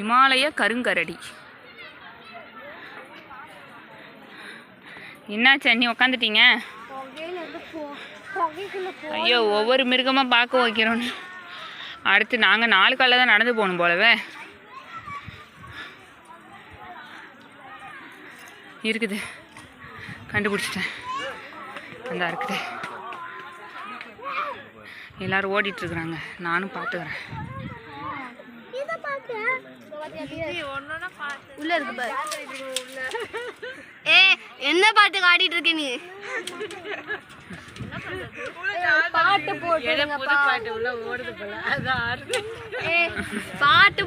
இமாலய கருங்கரடி. என்னாச்சு நீ உக்காந்துட்டீங்க? ஐயோ ஒவ்வொரு மிருகமாக பார்க்க வைக்கிறோன்னு. அடுத்து நாங்கள் நாலு காலில் தான் நடந்து போகணும் போலவே. இருக்குது. கண்டுபிடிச்சிட்டேன். அந்த இருக்குது. எல்லோரும் ஓடிட்டுருக்குறாங்க நானும் பார்த்துக்கிறேன் உள்ள இருக்கு பாரு. ஏ என்ன பாட்டு ஆடிட்டு இருக்க நீ? பாட்டு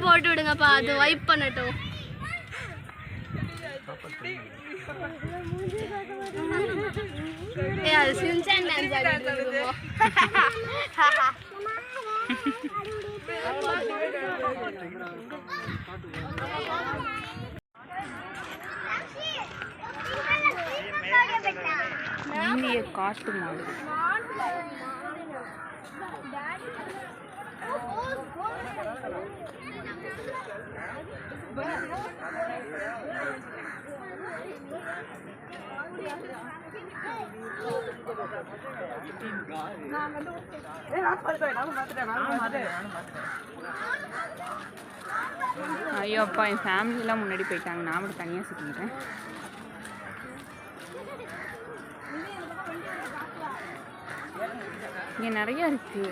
போட்டு விடுங்கப்பா. அது வைப் பண்ணட்டும். ஏ அது சின்சான் டான்ஸ் ஆடிட்டு இருக்குமோ? இந்திய காட்டு மாடு Thank you. ஐயோ அப்பா என் ஃபேமிலிலாம் முன்னாடி போயிட்டாங்க. நான் மட்டும் தனியாக சுற்றிக்கிட்டேன் இங்கே நிறைய இருக்கு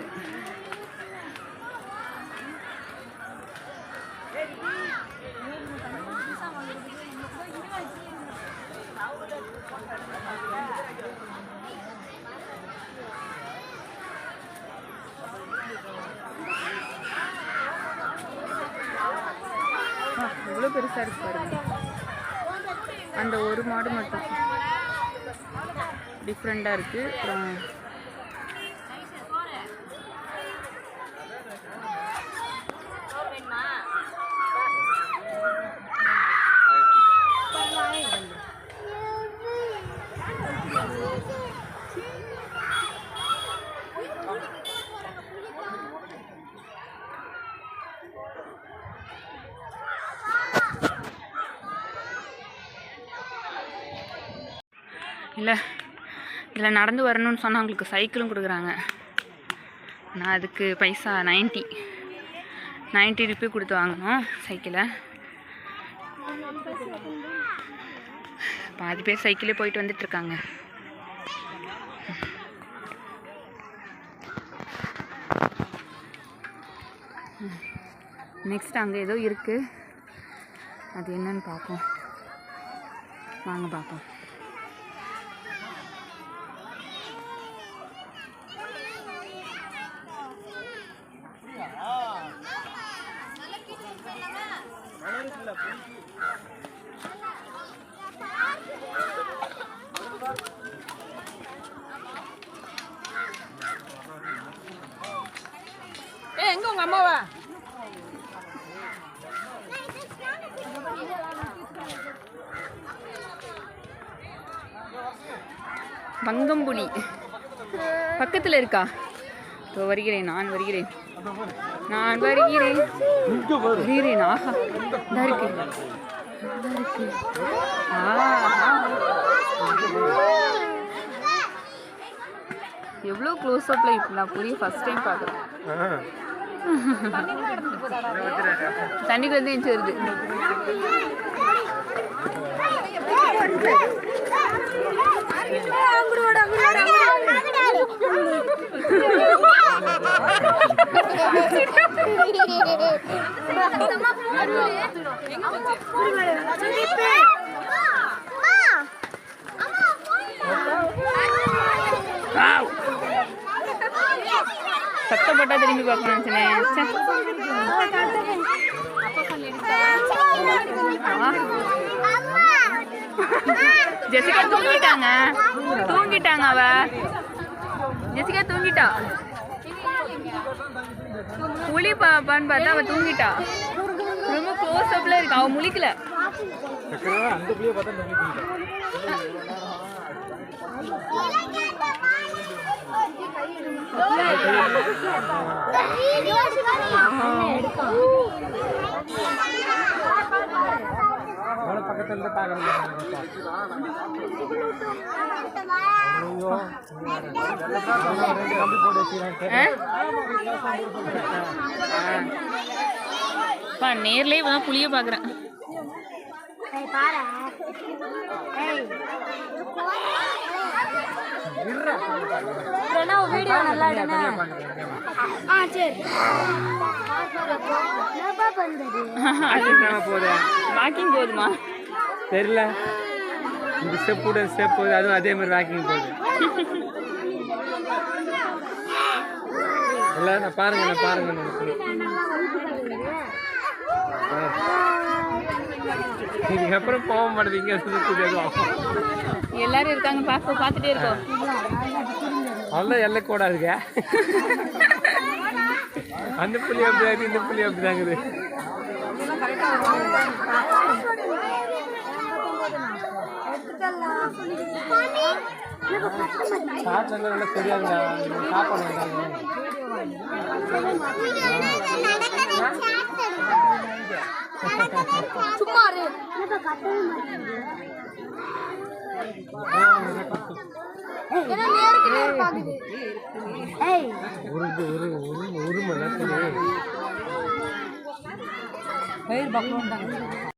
எவ்வளோ பெருசாக இருக்கு. பாருங்க அந்த ஒரு மாடு மட்டும் டிஃப்ரெண்ட்டாக இருக்குது அப்புறம் இல்லை. இதில் நடந்து வரணும்னு சொன்னால் அவங்களுக்கு சைக்கிளும் கொடுக்குறாங்க. நான் அதுக்கு பைசா நைன்ட்டி நைன்ட்டி ருப்பி கொடுத்து வாங்கணும் சைக்கிளை பாதி பேர் சைக்கிளே போயிட்டு வந்துட்டுருக்காங்க நெக்ஸ்ட் அங்கே ஏதோ இருக்குது அது என்னன்னு பார்ப்போம் வாங்க பார்ப்போம் ஏ எங்க உங்க அம்மாவா? வங்கம்புலி. பக்கத்தில் இருக்கா? இதோ வருகிறேன் நான் வருகிறேன். நான் வருகிறேன். வருகிறேன். ஆஹா இருக்கு. எவ்வளோ க்ளோஸ் அப்பில் இப்போ நான் புரிய ஃபர்ஸ்ட் டைம் பார்க்குறேன். தண்ணிக்கு வந்து எஞ்சி வருது. சத்தம் போட்டா திரும்பி பார்க்கணும் நினச்சேன். ஜெசிகா தூங்கிட்டாங்க. தூங்கிட்டாங்க அவ. ஜெசிகா தூங்கிட்டா. புலி பாப்பான்னு பார்த்தா அவன் தூங்கிட்டா. ரொம்ப க்ளோஸ் அப்ல இருக்கு அவன் முழிக்கல. அந்த எடுக்கான் பக்கத்துல இருந்து அப்பா நேர்லயே இப்போ தான் புளிய பார்க்குறேன் ஏய் பாரு ஏய் இல்லைன்னா. வீடியோ நல்லா எடுனே ஆ சரி. என்னப்பா பண்றது? அது என்ன போகுது? வாக்கிங் போகுதுமா? தெரியல. இந்த ஸ்டெப் கூட ஸ்டெப் போகுது அதுவும் அதே மாதிரி வாக்கிங் போகுது. இல்லை நான் பாருங்க நான் பாருங்க. இதுக்கப்புறம் போக மாட்டேங்க சுற்றி எல்லாரும் இருக்காங்க பார்க்க பார்த்துட்டே இருக்கோம் அவ்வளோ எல்லை கூடாதுங்க அந்த புள்ளி அப்படிதாங்க இந்த புள்ளி அப்படிதாங்குது சாப்பிட்டு நல்லா தெரியாதுங்க. சாப்பாடு வந்தாங்க சும்மா ஒரு ஒரு ஒரு ஒரு மணி நேரத்துல பயிர் பக்கம்